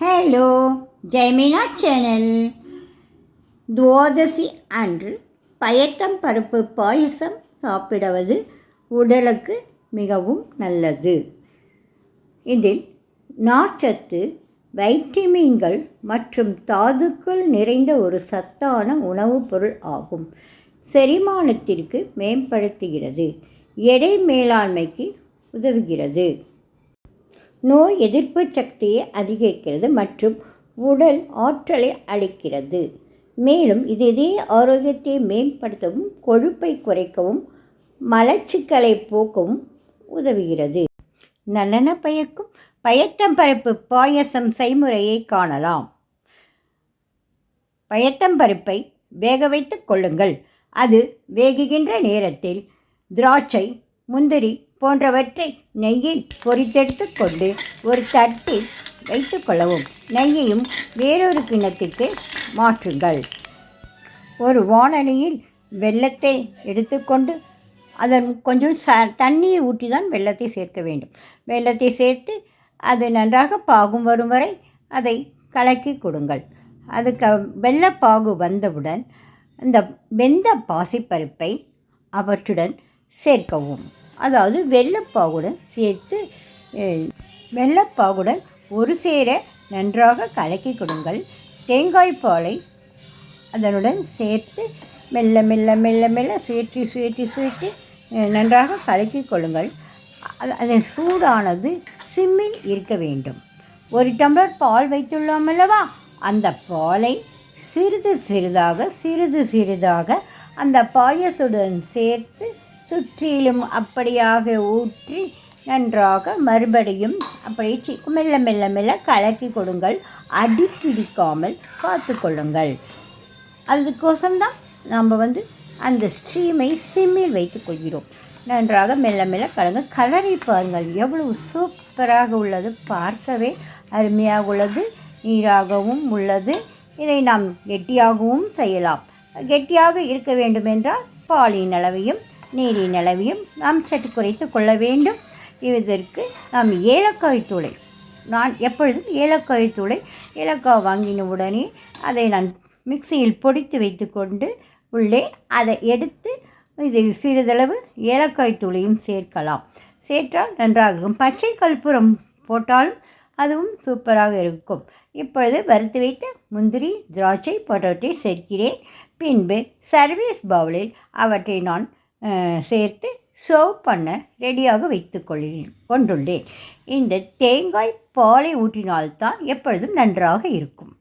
Hello ஜெய்மினா channel துவாதசி அன்று பயத்தம் பருப்பு பாயசம் சாப்பிடுவது உடலுக்கு மிகவும் நல்லது. இதில் நார்ச்சத்து வைட்டமின்கள் மற்றும் தாதுக்கள் நிறைந்த ஒரு சத்தான உணவுப் பொருள் ஆகும். செரிமானத்திற்கு மேம்படுத்துகிறது. எடை மேலாண்மைக்கு உதவுகிறது. நோய் எதிர்ப்பு சக்தியை அதிகரிக்கிறது மற்றும் உடல் ஆற்றலை அளிக்கிறது. மேலும் இது இதய ஆரோக்கியத்தை மேம்படுத்தவும் கொழுப்பை குறைக்கவும் மலச்சிக்கலை போக்கவும் உதவுகிறது. நல்லென பயக்கும் பயத்தம்பருப்பு பாயசம் செய்முறையை காணலாம். பயத்தம்பருப்பை வேக வைத்துக் கொள்ளுங்கள். அது வேகுகின்ற நேரத்தில் திராட்சை முந்திரி போன்றவற்றை நெய்யில் பொறித்தெடுத்து கொண்டு ஒரு தட்டில் வைத்து கொள்ளவும். நெய்யையும் வேறொரு கிணத்துக்கு மாற்றுங்கள். ஒரு வானலியில் வெள்ளத்தை எடுத்துக்கொண்டு அதன் கொஞ்சம் ச தண்ணீர் ஊற்றி தான் வெள்ளத்தை சேர்க்க வேண்டும். வெள்ளத்தை சேர்த்து அது நன்றாக பாகும் வரும் வரை அதை கலக்கி கொடுங்கள். அதுக்கு வெள்ளப்பாகு வந்தவுடன் இந்த வெந்த பாசிப்பருப்பை அவற்றுடன் சேர்க்கவும். அதாவது வெள்ளப்பாகுடன் சேர்த்து வெள்ளப்பாகுடன் ஒரு சேர நன்றாக கலக்கி கொடுங்கள். தேங்காய் பாலை அதனுடன் சேர்த்து மெல்ல மெல்ல மெல்ல மெல்ல சுயற்றி சுயற்றி சுயற்றி நன்றாக கலக்கி கொள்ளுங்கள். அது சூடானது சிம்மில் இருக்க வேண்டும். ஒரு டம்ளர் பால் வைத்துள்ளோம் அல்லவா? அந்த பாலை சிறிது சிறிதாக சிறிது சிறிதாக அந்த பாயசுடன் சேர்த்து சுற்றிலும் அப்படியாக ஊற்றி நன்றாக மறுபடியும் அப்படியே மெல்ல மெல்ல மெல்ல கலக்கி கொடுங்கள். அடி பிடிக்காமல் பார்த்து கொள்ளுங்கள். அதுக்கோசம்தான் நம்ம வந்து அந்த ஸ்ட்ரீமை சிம்மில் வைத்து கொள்கிறோம். நன்றாக மெல்ல மெல்ல கலங்க. கலரை பாருங்கள். எவ்வளவு சூப்பராக உள்ளது. பார்க்கவே அருமையாக உள்ளது. நீராகவும் உள்ளது. இதை நாம் கெட்டியாகவும் செய்யலாம். கெட்டியாக இருக்க வேண்டுமென்றால் பாலின் அளவையும் நீரின் அளவையும் நாம் சற்று குறைத்து கொள்ள வேண்டும். இதற்கு நாம் ஏலக்காய் தூளை நான் எப்பொழுதும் ஏலக்காய் தூளை ஏலக்காய் வாங்கின உடனே அதை நான் மிக்சியில் பொடித்து வைத்துக்கொண்டு உள்ளே அதை எடுத்து இதில் சிறிதளவு ஏலக்காய் தூளையும் சேர்க்கலாம். சேர்த்தால் நன்றாக இருக்கும் பச்சை கற்பூரம் போட்டாலும் அதுவும் சூப்பராக இருக்கும். இப்பொழுது வறுத்து வைத்த முந்திரி திராட்சை போன்றவற்றை சேர்க்கிறேன். பின்பு சர்வீஸ் பவுலில் அவற்றை நான் சேர்த்து சர்வ் பண்ண ரெடியாக வைத்து கொண்டுள்ளேன். இந்த தேங்காய் பாலை ஊற்றினால்தான் எப்பொழுதும் நன்றாக இருக்கும்.